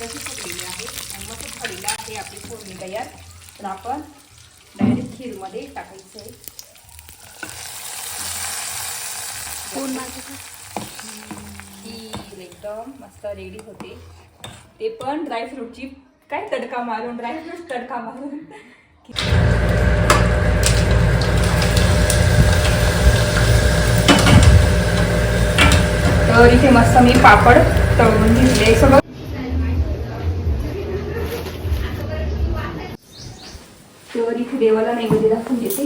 तशी फुटलेली आहे आणि मस्त झालेलं आहे आपली फोडणी तयार. तर आपण डायरेक्ट खीरमध्ये टाकायचं आहे. खीर एकदम मस्त रेडी होते. ते पण ड्रायफ्रूटची काय तडका मारून ड्रायफ्रूट तडका मारून. तर इथे मस्त मी पापड तळून घेतले. सगळं देवाला नैवेद्य दाखवून देते.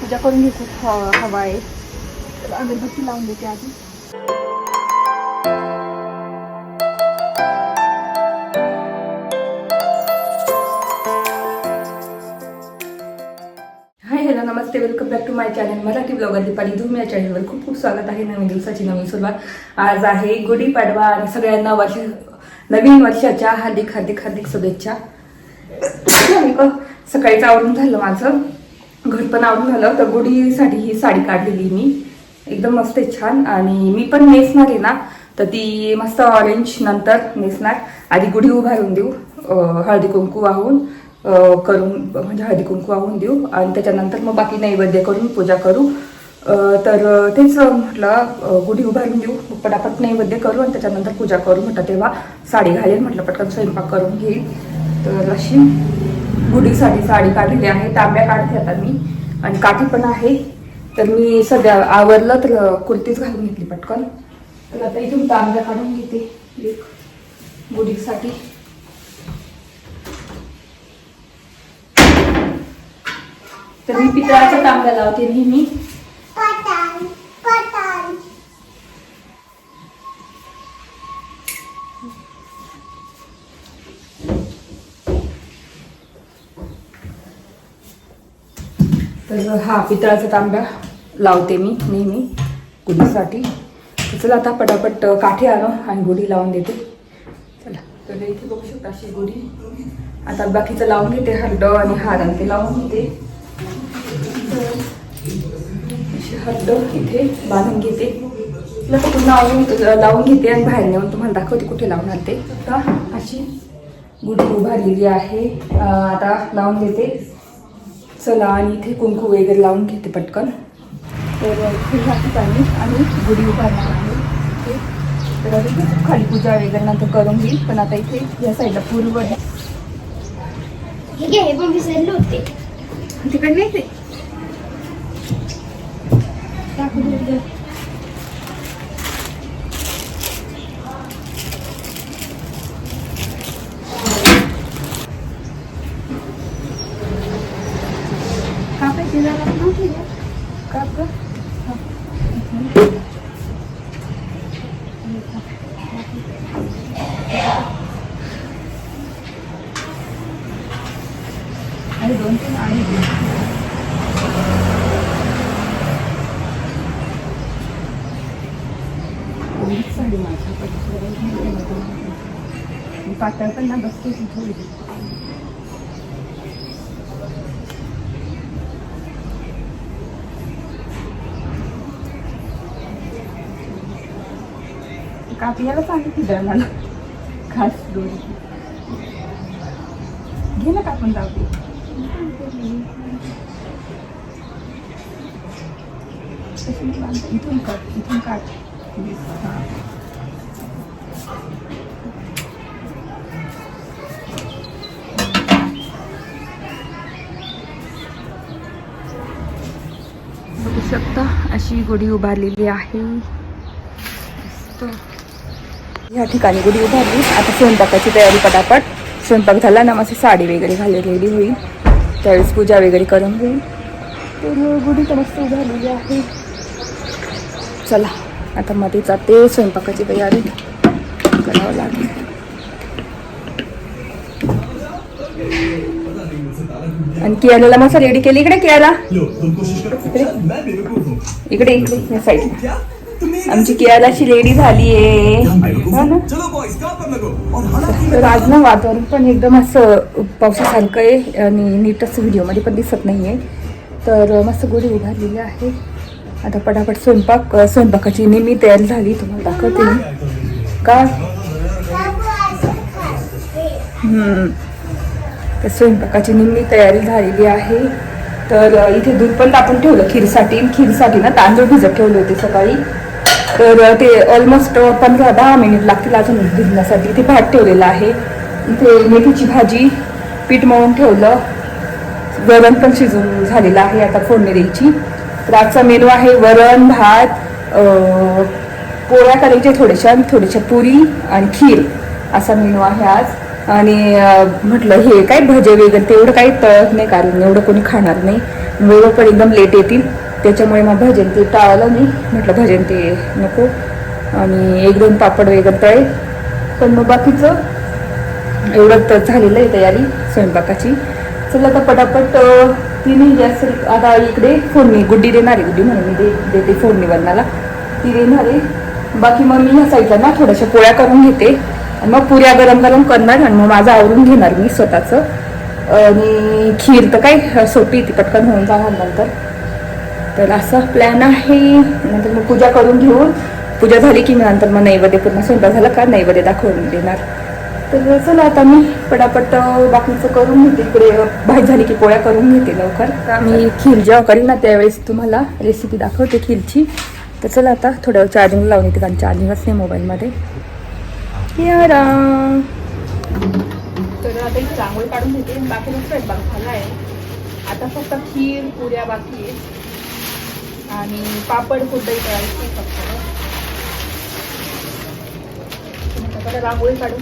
पूजा करून घेते. हवा आहे. तर अगरबत्ती लावून देते आधी. Hi hello Namaste. Welcome back to my channel Marathi blogger Deepali. धूम या चॅनलवर खूप खूप स्वागत आहे नवीन दिवसाची नवीन सुरुवात. आज आहे गुढीपाडवा आणि सगळ्यांना वर्ष नवीन वर्षाच्या हार्दिक हार्दिक हार्दिक शुभेच्छा. आणि सकाळीच आवरून झालं माझं. घर पण आवरून झालं. तर गुढीसाठी ही साडी काढलेली मी. एकदम मस्त आहे छान. आणि मी पण नेसणार आहे ना तर ती मस्त ऑरेंज नंतर नेसणार. आधी गुढी उभारून देऊ हळदी कुंकू वाहून करून म्हणजे हळदी कुंकू वाहून देऊ. आणि त्याच्यानंतर मग बाकी नैवेद्य करून पूजा करू. तर तेच म्हटलं गुढी उभारून देऊ. पटापट नैवेद्य करू आणि त्याच्यानंतर पूजा करू. म्हटलं तेव्हा साडी घालेल म्हटलं पटकन स्वयंपाक करून घेईल तर अशी गुढीसाठी साडी काढलेली आहे. तांब्या काढते आता मी. आणि काठी पण आहे. तर मी सध्या आवरलं तर कुर्तीच घालून घेतली पटकन. तर आता इथून तांब्या काढून घेते. एक गुढीसाठी तर मी पितळाचा तांब्या लावते नेहमी. तर हा पितळाचा तांब्या लावते मी नेहमी गुढीसाठी. चला आता पटापट काठी आणू आणि गुढी लावून देते. चला. तर इथे बघू शकता अशी गुढी. आता बाकीचं लावून घेते हरड आणि हार आणि ते लावून घेते. अशी हरड इथे बांधून घेते. तिला तर लावून लावून घेते आणि बाहेर नेऊन तुम्हाला दाखवते कुठे लावून ते. आता अशी गुढी उभारलेली आहे. आता लावून देते. चला आणि इथे कुंकू वगैरे लावून घेते पटकन. तर ह्या ठिकाणी आणि गुढी उभारणार आहे. तर इथे खाली पूजा वगैरे नंतर करून घेईल पण आता इथे या साईडला पूर्व हे घे हे पण विसरले होते. तिकडे नाही ते का पाहिजे जरा नव्हती का गं? आणि दोन तीन आणि एवढीच साडी माझ्याकडे मी पातळ पण ना बसते ती थोडी कापल्याला सांगितली तर मला. खास दोरी घे ना कापून जाऊ इथून काट इथून काट बघू शकता अशी गुढी उभारलेली आहे. या ठिकाणी गुढी उभारली. आता स्वयंपाकाची तयारी पटापट. स्वयंपाक झाला ना मस्त साडी वगैरे घाललेली होईल. त्यावेळेस पूजा वगैरे करून होईल तर गुढी तर मस्त उभारलेली आहे. चला आता मध्ये जाते. स्वयंपाकाची तयारी करावं लागेल. आणि कियाला मस्त रेडी केली. इकडे कियाला इकडे इकडे साईड आमची अशी रेडी झाली आहे आज ना वातावरण पण एकदम असं पावसासारखं आहे आणि नीट असं व्हिडिओमध्ये पण दिसत नाही आहे तर मस्त गुढी उभारलेली आहे. आता पटापट स्वयंपाक स्वयंपाकाची नेहमी तयारी झाली. तुम्हाला दाखवते मी. का? हम्म. तर स्वयंपाकाची निम्मी तयारी झालेली आहे. तर इथे दूध पण तापून ठेवलं खीरसाठी. खीरसाठी ना तांदूळ भिजत ठेवले होते सकाळी. तर ते ऑलमोस्ट पंधरा दहा मिनिट लागतील अजून भिजण्यासाठी. ते भात ठेवलेलं आहे. ते मेथीची भाजी पीठ मळून ठेवलं. वरण पण शिजून झालेलं आहे आता फोडणी द्यायची. तर आजचा मेनू आहे वरण भात पोळ्या करायच्या थोड्याशा थोड्याशा पुरी आणि खीर. असा मेनू आहे आज. आणि म्हटलं हे काय भजे वगैरे तेवढं काही तळत नाही कारण एवढं कोणी खाणार नाही. वेळ पण एकदम लेट येतील. त्याच्यामुळे मग भजन ते टाळलं मी म्हटलं भजन ते नको. आणि एक दोन पापड वगैरे तळे. पण मग बाकीचं एवढं तर झालेलं आहे तयारी स्वयंपाकाची. चला आता पटापट तिने गॅस आता इकडे फोडणी गुड्डी देणार आहे गुड्डी म्हणून मी दे देते फोडणी वरणाला ती देणार. आहे बाकी मग मी ह्या साईडला ना थोड्याशा पोळ्या करून घेते. आणि मग पुऱ्या गरम गरम करणार आणि मग माझं आवरून घेणार मी स्वतःचं. आणि खीर तर काय सोपी ती पटकन होऊन जाणार नंतर. तर असा प्लॅन आहे. नंतर मग पूजा करून घेऊन. पूजा झाली की मी नंतर मग नैवेद्य पूर्ण स्वयंपाक झाला का नैवेद्य दाखवून देणार. तर चला आता मी पटापट बाकीचं करून घेते. इकडे अं, भाजी झाली की पोळ्या करून घेते लवकर. तर मी खीर जेव्हा करेन ना त्यावेळेस तुम्हाला रेसिपी दाखवते खीरची. तर चला आता थोड्या वेळ चार्जिंग लावून येते कारण चार्जिंगच नाही मोबाईलमध्ये. यारा तर आता इथे रांगोळ काढून घेते. बाकी स्वयंपाक झाला आहे आता फक्त खीर पुऱ्या बाकी आहे आणि पापड कुठंही करायचं फक्त रांगोळी काढून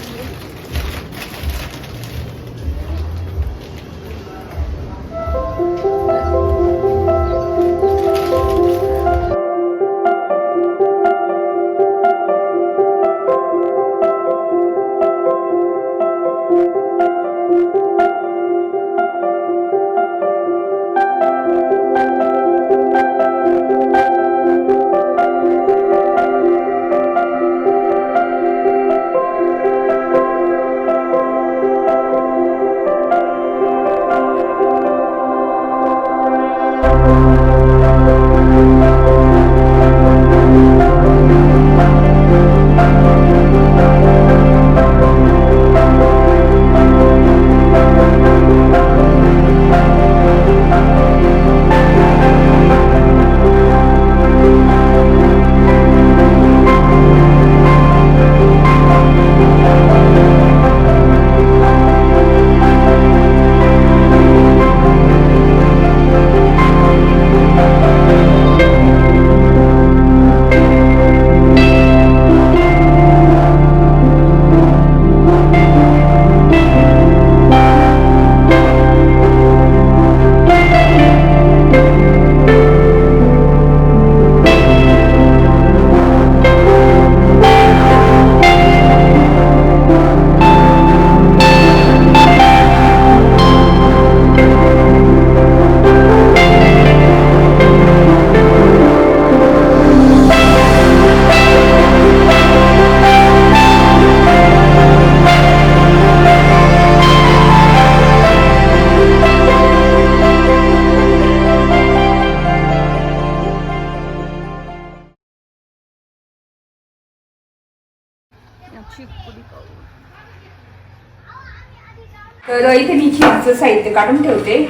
इथे मी खीरचं साहित्य काढून ठेवते.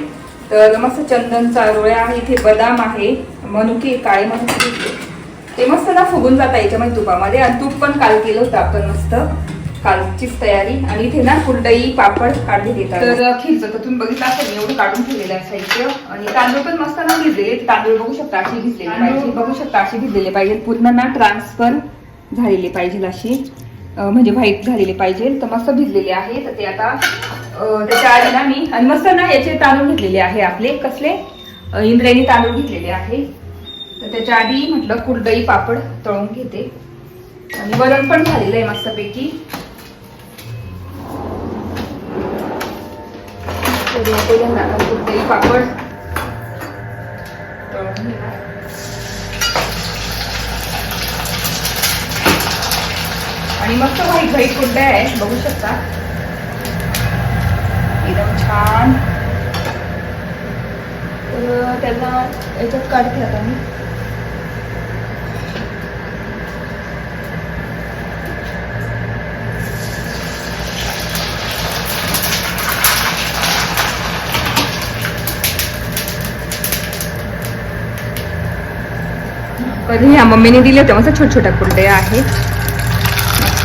तर मस्त चंदन चारोळ्या आहे इथे बदाम आहे. मनुके काळे मनुके. ते मस्त ना फुगून जाता याच्यामध्ये तुपामध्ये. आणि तूप पण काल केलं होतं आपण मस्त. कालचीच तयारी. आणि इथे ना कुरडई पापड काढले देतात तर खीरचं तर तुम्ही बघितलं असेल मी एवढं काढून ठेवलेलं आहे साहित्य. आणि तांदूळ पण मस्त ना भिजलेले तांदूळ बघू शकता अशी भिजलेली पाहिजे. बघू शकता अशी भिजलेले पाहिजे. पूर्ण ना ट्रान्सफर झालेली पाहिजे अशी. म्हणजे व्हाईट झालेले पाहिजे. तर मस्त भिजलेले आहे. तर ते आता त्याच्या आधी ना मी आणि मस्त ना याचे तांदूळ घेतलेले आहे आपले. कसले? इंद्रायणी तांदूळ घेतलेले आहे. तर त्याच्या आधी म्हटलं कुरडई पापड तळून घेते. आणि वरण पण झालेलं आहे मस्तपैकी. पैकी कुरडई पापड तळून घेणार. आणि मस्त व्हाईट व्हाईट कुंड्या आहे बघू शकता. एकदम छान। तर आता मी. ह्या मम्मीने दिले होते, मस्त छोट छोट्या कुंड्या आहेत.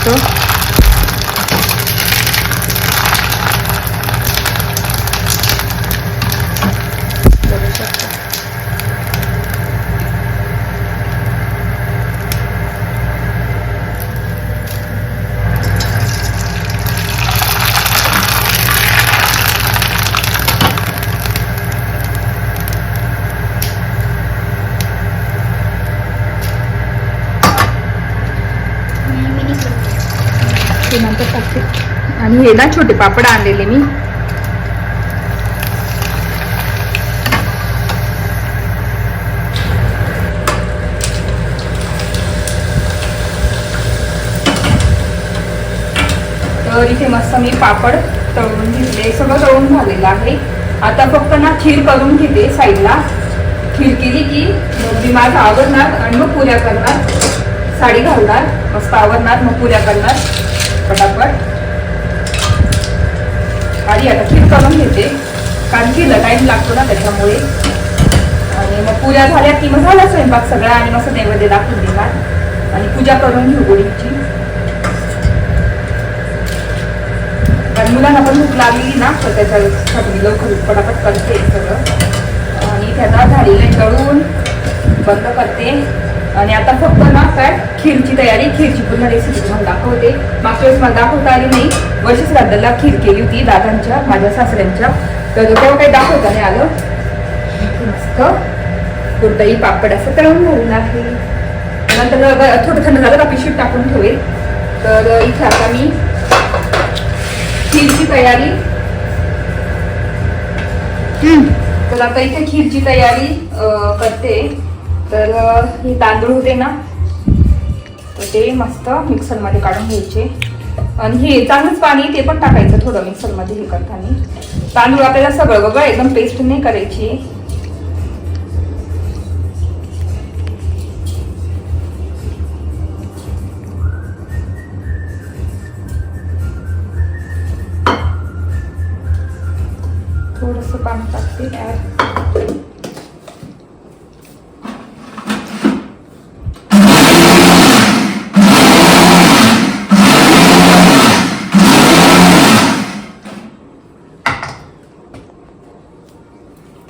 मस्त. आणि हे ना छोटे पापड आणलेले मी. तर इथे मस्त मी पापड तळून घेतले. सगळं तळून झालेलं आहे. आता फक्त ना खीर करून घेते साईडला. खीर केली की मग मी माझं आवडणार आणि मग पुऱ्या करणार. साडी घालणार मस्त आवडणार मग पुऱ्या करणार. पटापट. आधी आता खीर करून घेते. कारण की टाईम लागतो ना त्याच्यामुळे. आणि मग पूजा झाल्या की मग झाला स्वयंपाक सगळा आणि मस्त नैवेद्य दाखवून देणार. आणि पूजा करून घेऊ गोडीची कारण मुलांना पण भूक लागली ना तर त्याच्यासाठी लवकर पटापट करते सगळं. आणि त्याचा झालेले तळून बंद करते. आणि आता फक्त ना काय खीरची तयारी खीरची पूर्ण रेसिपी तुम्हाला दाखवते. मागच्या वेळेस मला दाखवता आली नाही. वर्ष श्राद्धाला खीर केली होती दादांच्या माझ्या सासऱ्यांच्या. तर तेव्हा काही दाखवता नाही आलं. मस्त. कुर्ताई पापड असं तळून घालून आहे. नंतर थोडं थंड झालं का पिशवीत टाकून ठेवेल. तर इथे आता मी खीरची तयारी. तर आता इथे खीरची तयारी करते. तर हे तांदूळ होते ना तर ते मस्त मिक्सरमध्ये काढून घ्यायचे. आणि हे चांगलंच पाणी ते पण टाकायचं थोडं मिक्सरमध्ये हे करताना. तांदूळ आपल्याला सगळं बघा एकदम पेस्ट नाही करायची.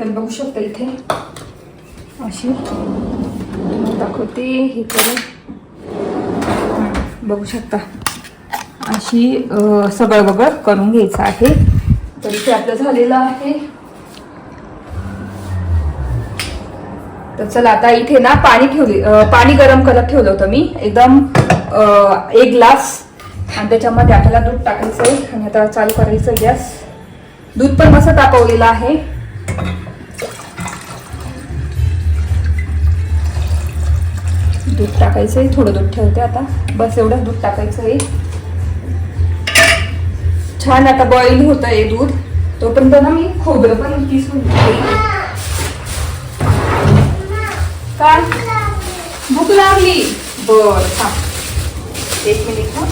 तर बघू शकता इथे. अशी. दाखवते हे करून. बघू शकता. अशी सगळं बगळ करून घ्यायचं आहे. तर इथे आपलं झालेलं आहे. तर चला आता इथे ना पाणी ठेवले पाणी गरम करत ठेवलं होतं मी. एकदम एक ग्लास. आणि त्याच्यामध्ये आपल्याला दूध टाकायचं आहे आणि आता चालू करायचं गॅस. दूध पण मस्त तापवलेलं आहे. दूध टाकायचं आहे. थोडं दूध ठेवते आता. बस एवढं दूध टाकायचं आहे. छान आता बॉईल होत आहे दूध. तोपर्यंत ना मी खोबरं पण किसून घेते. काय भूक लागली. बर हा एक मिनिट हा.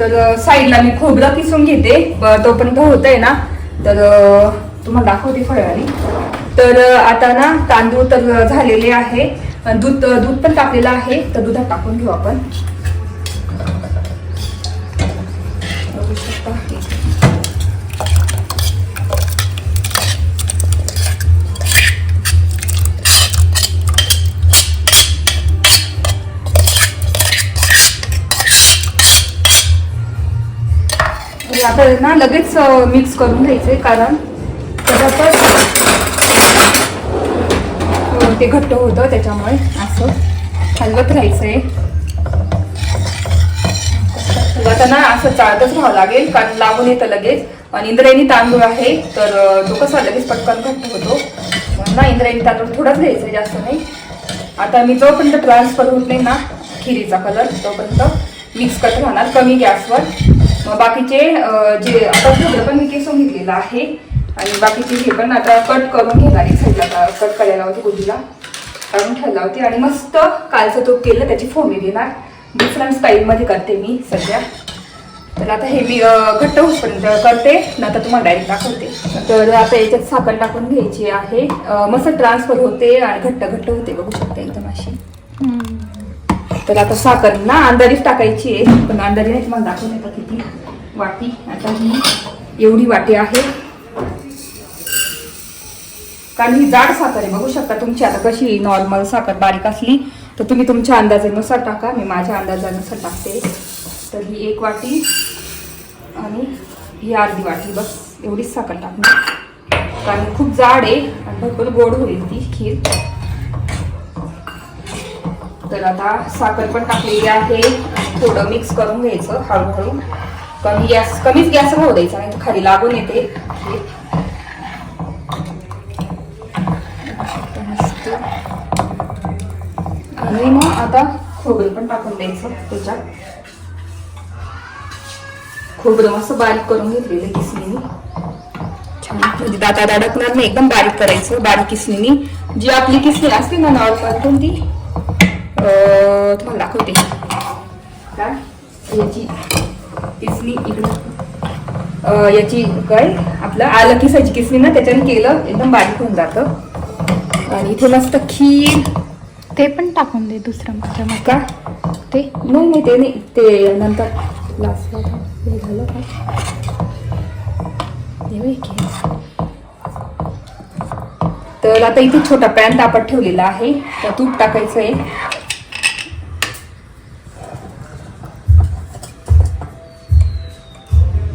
तर साईडला मी खोबरं किसून घेते. तोपर्यंत होत आहे ना. तर तुम्हाला दाखवते फळाने तर आता ना तांदूळ तर झालेले आहे. दूध दूध पण टाकलेलं आहे. तर दुधात टाकून घेऊ आपण. म्हणजे आपण ना लगेच मिक्स करून घ्यायचे कारण त्याच्यातच ते घट्ट होतं त्याच्यामुळे असं हलवत आहे आता ना असं चाळतच राहावं लागेल कारण लागून येतं लगेच. आणि इंद्रायणी तांदूळ आहे तर तो कसा लगेच पटकन घट्ट होतो. ना इंद्रायणी तांदूळ थोडाच घ्यायचा आहे, जास्त नाही. आता मी जोपर्यंत ट्रान्सफर होत नाही ना खिरीचा कलर तोपर्यंत मिक्स करत राहणार कमी गॅसवर. मग बाकीचे जे आता पण मी केसून घेतलेलं आहे आणि बाकीचे हे पण आता कट करून घेणार एक साईडला कट करायला होती गुडीला काढून ठेवला होती आणि मस्त कालचं तूप केलं त्याची फोडणी देणार. डिफरंट स्टाईलमध्ये करते मी सध्या. तर आता हे मी घट्ट होईपर्यंत करते नंतर तुम्हाला डायरेक्ट दाखवते. तर आता याच्यात साखर टाकून घ्यायची आहे. मस्त ट्रान्सफर होते आणि घट्ट घट्ट होते. बघू शकते एकदम अशी. तर आता साखर ना अंधारीच टाकायची आहे. पण अंधारी नाही तुम्हाला दाखवून येतं किती वाटी. आता ही एवढी वाटी आहे. कारण ही जाड साखर आहे. बघू शकता तुमची आता कशी नॉर्मल साखर बारीक असली तर तुम्ही तुमच्या अंदाजानुसार टाका. मी माझ्या अंदाजानुसार टाकते. तर ही एक वाटी आणि ही अर्धी वाटी. बस एवढीच साखर टाकणार कारण खूप जाड आहे आणि भरपूर गोड होईल ती खीर. तर आता साखर पण टाकलेली आहे. थोडं मिक्स करून घ्यायचं हळूहळू. कमी गॅस कमीच गॅस राहू द्यायचा नाही तर खाली लागून येते. खीर मस्त. आणि मग आता खोबरं पण टाकून द्यायचं त्याच्यात. खोबरं मस्त बारीक करून घेतलेलं किसणीने. छान. म्हणजे दातात अडकणार नाही एकदम बारीक करायचं बारीक किसणीने. जी आपली किसणी असते ना नॉर्मल कोणती? तुम्हाला दाखवते. काय? याची किसणी इकडं. याची काय? आपलं आलं किसायची किसणी ना त्याच्याने केलं एकदम बारीक होऊन जातं. आणि इथे मस्त खीर ते पण टाकून दे दुसरं माझ्या मग. का? ते. नाही नाही ते नाही. ते नंतर लास्टला हे झालं का. तर आता इथे छोटा पॅन तापत ठेवलेला आहे. तर तूप टाकायचं आहे.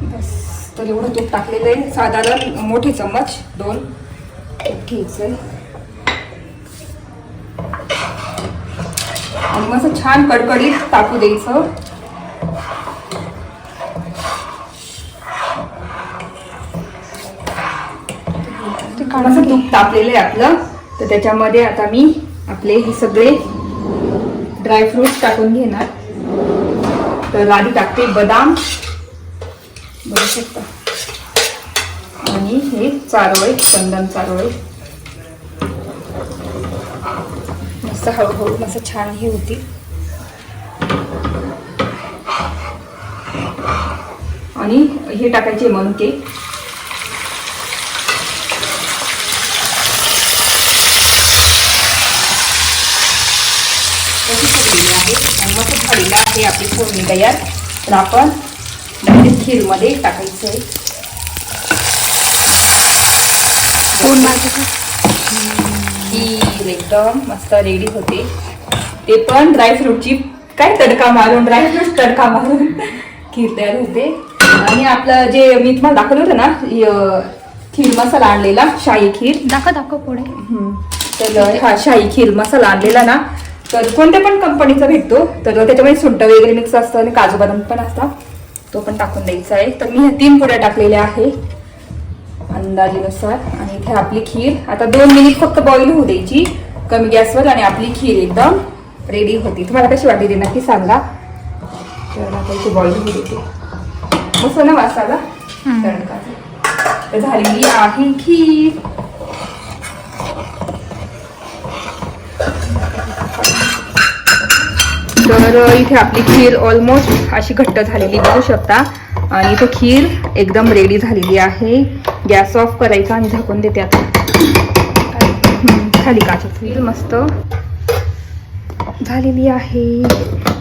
बस. तर एवढं तूप टाकलेलं आहे. साधारण मोठे चम्मच दोन. तूप घ्यायचंय आणि मस्त छान कडकडीत टाकू द्यायचं. काढून तूप तापलेलं आहे आपलं. तर त्याच्यामध्ये आता मी आपले हे सगळे ड्रायफ्रुट्स टाकून घेणार. तर आधी टाकते बदाम बघू शकता आणि हे चारोळे चंदन चारोळे. मस्त हळूहळू मस्त छान हे होती. आणि हे टाकायचे मनुके आहे? आणि मस्त झालेलं आहे आपली फोडणी तयार. तर आपण डायरेक्ट खीरमध्ये टाकायचं आहे खीर एकदम मस्त रेडी होते. ते पण ड्रायफ्रूटची काय तडका मारून ड्रायफ्रूट तडका मारून खीर तयार होते. आणि आपलं जे मी तुम्हाला दाखवलं होतं ना खीर मसाला आणलेला शाही खीर. दाखव दाखव पुढे. तर हा शाही खीर मसाला आणलेला ना तर कोणत्या पण कंपनीचा भेटतो तर त्याच्यामध्ये सुंठ वगैरे मिक्स असतं आणि काजू बदाम पण असतात. तो पण टाकून द्यायचा आहे. तर मी ह्या तीन पुड्या टाकलेल्या आहे. अंदाजेनुसार आणि इथे आपली खीर. आता दोन मिनिट फक्त बॉईल होऊ द्यायची. कमी गॅसवर आणि आपली खीर एकदम रेडी होती. तुम्हाला कशी वाटली ते? नक्की सांगा. तर आता इथे बॉईल होऊ देते. मस्त ना तर झालेली आहे खीर. तर इथे आपली खीर ऑलमोस्ट अशी घट्ट झालेली. बघू शकता. आणि इथे खीर एकदम रेडी झालेली आहे. गॅस ऑफ करायचा आणि झाकून देते आता. खाली काचेची खीर मस्त. झालेली आहे.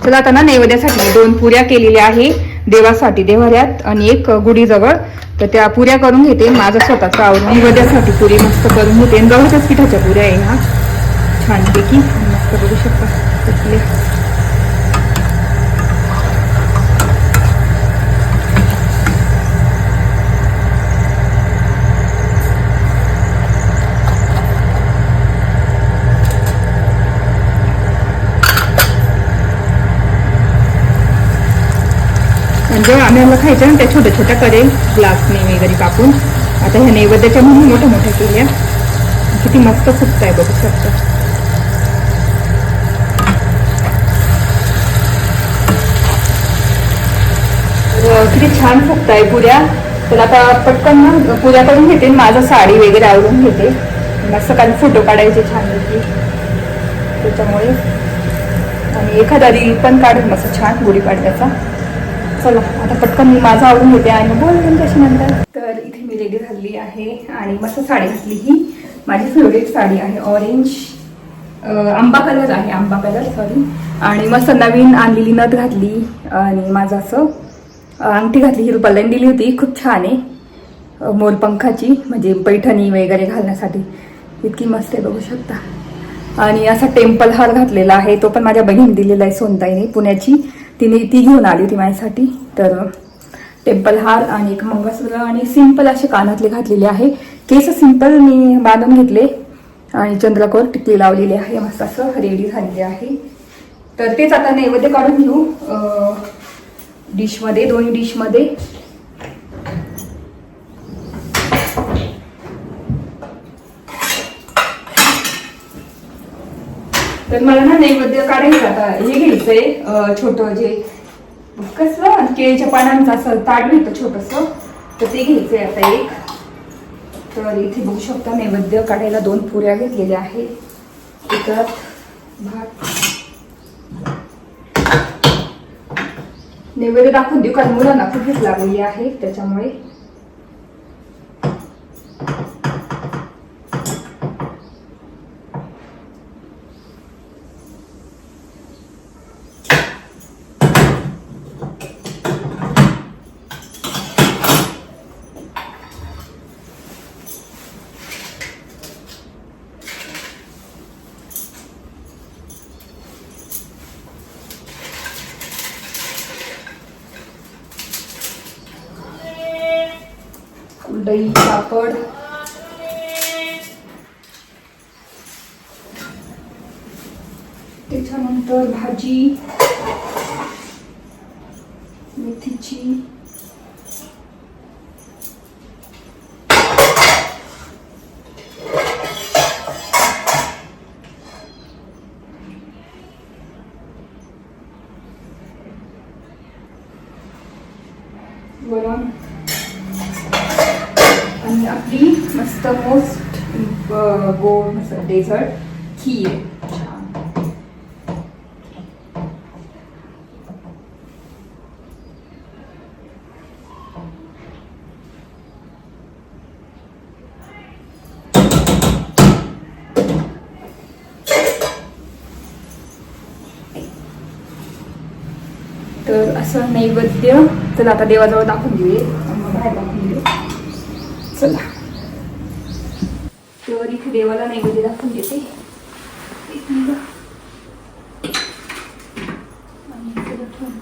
चला आता ना नैवेद्यासाठी दोन पुऱ्या केलेल्या आहे देवासाठी देवाऱ्यात आणि एक गुढीजवळ. तर त्या पुऱ्या करून घेते. माझं स्वतःचं आवडून नैवेद्यासाठी पुरी मस्त करून घेते. आणि गव्हाच्याच पिठाच्या पुऱ्या आहे ह्या छानपैकी. मस्त बघू शकता. आम्हाला खायच्या ना त्या छोट्या छोट्या करेल ग्लासने वगैरे कापून आता ह्या नैवेद्याच्या म्हणून मोठ्या मोठ्या केल्या. किती मस्त फुटत आहे बघू शकता. किती छान फुगत आहे पुऱ्या. तर आता पटकन ना पुऱ्या करून घेते माझं साडी वगैरे आवडून घेते. मस्त काही फोटो काढायचे छान होती त्याच्यामुळे. आणि एखादा रील पण काढेल मस्त छान गुढीपाडव्याचा चला आता पटकन मी माझं आवडून घेते आणि बोल तुमच्याशी म्हणतात तर इथे मी रेडी झाली आहे आणि मस्त साडी घातली ही. माझी फेवरेट साडी आहे ऑरेंज आंबा कलर आहे आंबा कलर सॉरी आणि मस्त नवीन आणलेली नथ घातली आणि माझं असं अंगठी घातली ही रुपालाईन दिली होती. खूप छान आहे. मोरपंखाची म्हणजे पैठणी वगैरे घालण्यासाठी. इतकी मस्त आहे बघू शकता. आणि असा टेम्पल हार घातलेला आहे. तो पण माझ्या बहिणीने दिलेला आहे सोनताईने पुण्याची. तिने ती घेऊन आली होती माझ्यासाठी. तर टेम्पल हार आणि एक मंगळसूत्र आणि सिंपल असे कानातले घातलेले आहे. केस सिंपल मी बांधून घेतले आणि चंद्रकोर टिकली लावलेली आहे. मस्त असं रेडी झालेली आहे. तर तेच आता नैवेद्य काढून घेऊ. डिशमध्ये दोन्ही डिशमध्ये. तर मला ना नैवेद्य काढायचं आता. हे घ्यायचंय अं, छोटं जे कसलं? केळीच्या पानांचं असं ताट मिळतं छोटस. तर ते घ्यायचंय आता एक. तर इथे बघू शकता नैवेद्य काढायला दोन पुऱ्या घेतलेल्या आहेत. एकात भात. नैवेद्य दाखवून देऊ कारण मुलांना खूप भूक लागलेली आहे त्याच्यामुळे दही पापड त्याच्यानंतर भाजी मेथीची वरण आणि आपली मस्त मोस्ट गोड डेझर्ट खीर छान तर असं नैवेद्य. चला आता देवाजवळ दाखवून देऊया मग बाहेर दाखवून देऊ? चला. तर इथे देवाला नैवेद्य दाखवून देते एक मिनिट. आणि इथे दाखवून.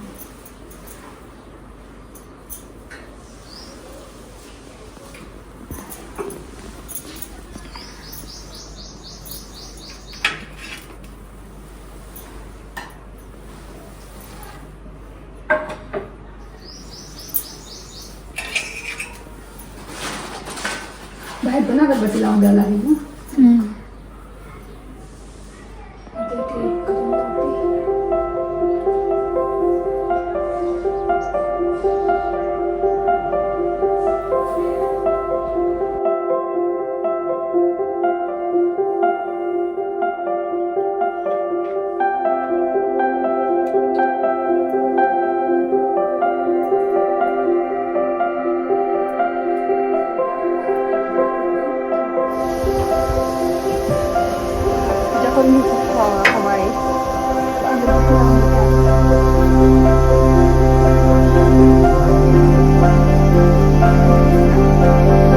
बाहेर पण अगरबत्ती लावून द्यायला คนมีศรัทธาเอาไว้เอาไว้เพื่อกัน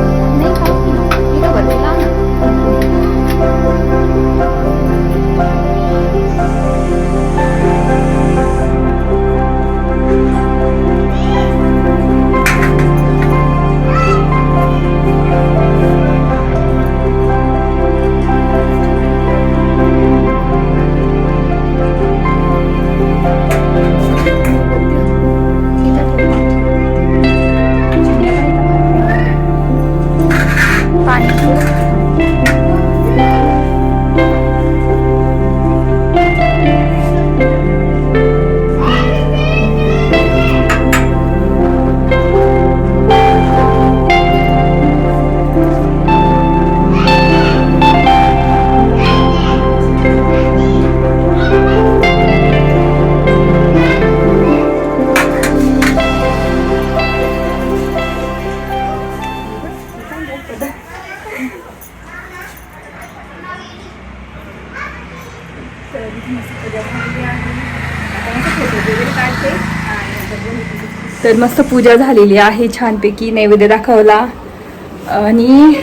तर मस्त पूजा झालेली आहे छानपैकी नैवेद्य दाखवला. आणि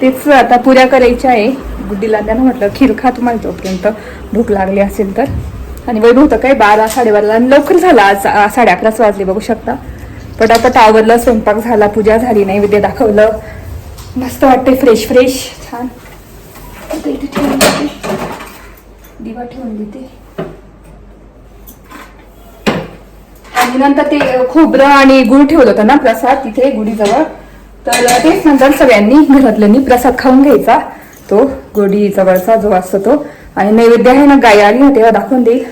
तेच आता पूजा करायची आहे. गुड्डीला त्यानं म्हटलं खीर खा तुम्हाला तोपर्यंत भूक लागली असेल तर. आणि वैभव होतं काय? बारा साडेबाराला आणि लवकर झाला. आज साडे अकराच वाजले बघू शकता. पटापट आवरलं स्वयंपाक झाला पूजा झाली नैवेद्य दाखवलं. मस्त वाटते फ्रेश फ्रेश छान. ठेवून दिवा ठेवून देते. आणि नंतर ते खोबरं आणि गुळ ठेवलं होतं ना प्रसाद तिथे गुढीजवळ. तर तेच नंतर सगळ्यांनी घरातल्यांनी प्रसाद खाऊन घ्यायचा. तो गुढी जवळचा जो असतो तो. आणि नैवेद्य आहे ना गाय आली ना तेव्हा दाखवून देईल.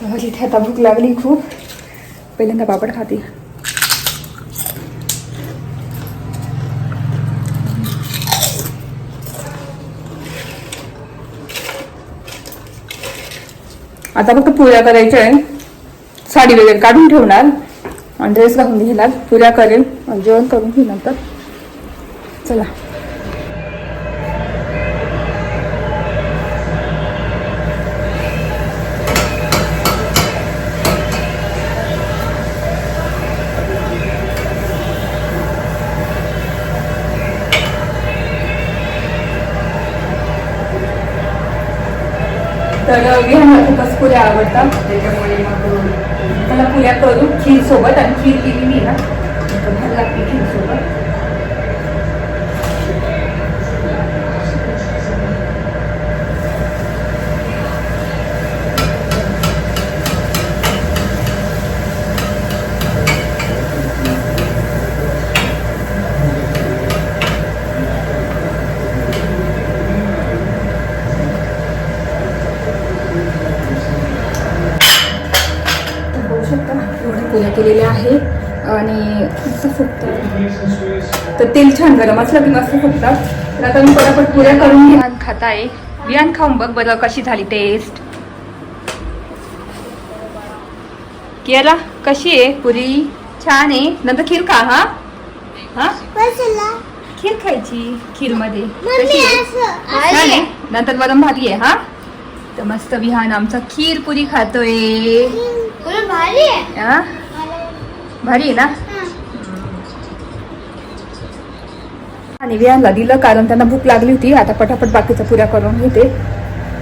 तर इथे आता भूक लागली खूप. पहिल्यांदा पापड खाते. आता फक्त पूजा करायची आहे साडी वगैरे काढून ठेवणार. आणि ड्रेस घालून घेणार. पूजा करेल. जेवण करून घेऊ नंतर. चला. तर विहानला खूपच पुऱ्या आवडतात. त्याच्यामुळे मग मला पुऱ्या करू खीर सोबत आणि खीर केली मी ना तर भारी लागते खीर सोबत तर बघू शकता एवढ्या पुऱ्या केलेल्या आहे आणि मस्त फुगतात तर तेल छान गरम असलं की मस्त फुगतात तर आता मी पटापट पुऱ्या करून विहान खात आहे विहान खाऊन बघ बरं कशी झाली टेस्ट केला? कशी आहे पुरी? छान आहे. नंतर खीर खा हा? हा? खीर खायची खीरमध्ये कशी आहे? नंतर वरम भारी आहे हा? तर मस्त विहान आमचा खीर पुरी खातोय. पुरं भारी आहे. हा? भारी आहे ना? आणि विहानला दिलं कारण त्यांना भूक लागली होती. आता पटापट बाकीचा पुऱ्या करून घेते.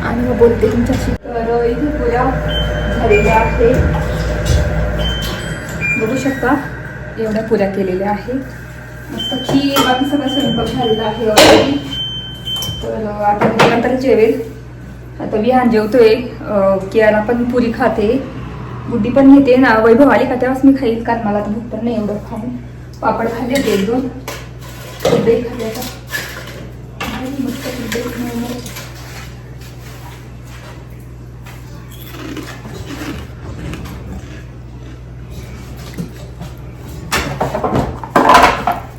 आणि मग बोलते तुमच्याशी. तर इथे पुऱ्या झालेल्या आहे बघू शकता एवढ्या पुऱ्या केलेल्या आहे मस्त की बाकी सगळं स्वयंपाक झालेला आहे तर आता मी नंतर जेवेल. आता विहान जेवतोय. कियाला पण पुरी खाते. बुद्धी पण घेते. ना वैभव आली का तेव्हाच मी खाईल कारण मला तर भूक पण नाही एवढं खाऊन. पापड खाल्ले होते एक दोन.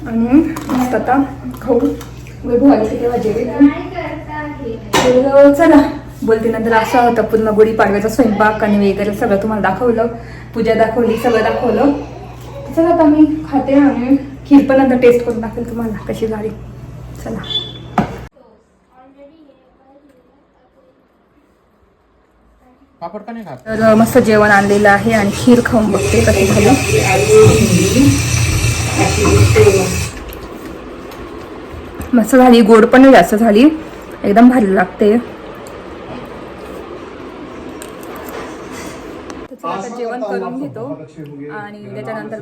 आणि मस्त आता खाऊ. वैभव आली की तेव्हा जेवेल चला. बोलते नंतर असा होता पूर्ण गुढी पाडव्याचा स्वयंपाक आणि वगैरे सगळं तुम्हाला दाखवलं. पूजा दाखवली सगळं दाखवलं. चला आता मी खाते आणि खीर पण नंतर टेस्ट करून दाखवेल तुम्हाला कशी झाली. चला. तर मस्त जेवण आणलेलं आहे आणि खीर खाऊन बघते कशी झाली. मस्त झाली गोड पण जास्त झाली. एकदम भारी लागते. जेवण करून घेतो. आणि त्याच्यानंतर